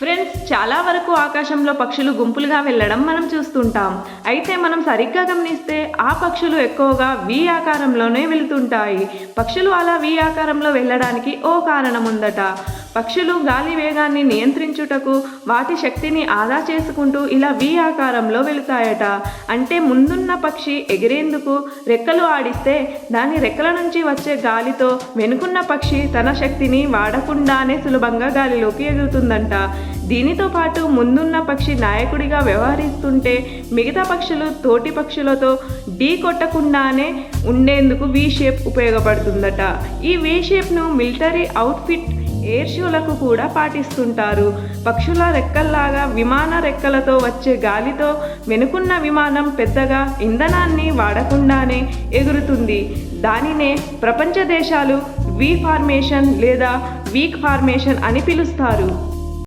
Friends చాలా వరకు ఆకాశంలో పక్షులు గుంపులుగా వెళ్ళడం మనం చూస్తుంటాం. అయితే మనం సరిగ్గా గమనిస్తే ఆ పక్షులు ఎక్కువగా వి ఆకారంలోనే వెళుతుంటాయి. పక్షులు అలా వి ఆకారంలో వెళ్ళడానికి ఓ కారణం ఉందట. పక్షులు గాలి వేగాన్ని నియంత్రించుటకు వాటి శక్తిని ఆదా చేసుకుంటూ ఇలా వి ఆకారంలో వెళుతాయట. అంటే ముందున్న పక్షి ఎగిరేందుకు రెక్కలు ఆడిస్తే దాని రెక్కల నుంచి వచ్చే గాలితో వెనుకున్న పక్షి తన శక్తిని వాడకుండానే సులభంగా గాలిలోకి ఎగురుతుందంట. దీనితో పాటు ముందున్న పక్షి నాయకుడిగా వ్యవహరిస్తుంటే మిగతా పక్షులు తోటి పక్షులతో ఢీ కొట్టకుండానే ఉండేందుకు వి షేప్ ఉపయోగపడుతుందట. ఈ వి షేప్ను మిలిటరీ అవుట్ఫిట్ ఎయిర్ షోలకు కూడా పాటిస్తుంటారు. పక్షుల రెక్కల్లాగా విమాన రెక్కలతో వచ్చే గాలితో వెనుకున్న విమానం పెద్దగా ఇంధనాన్ని వాడకుండానే ఎగురుతుంది. దానినే ప్రపంచ దేశాలు వీ ఫార్మేషన్ లేదా వీక్ ఫార్మేషన్ అని పిలుస్తారు.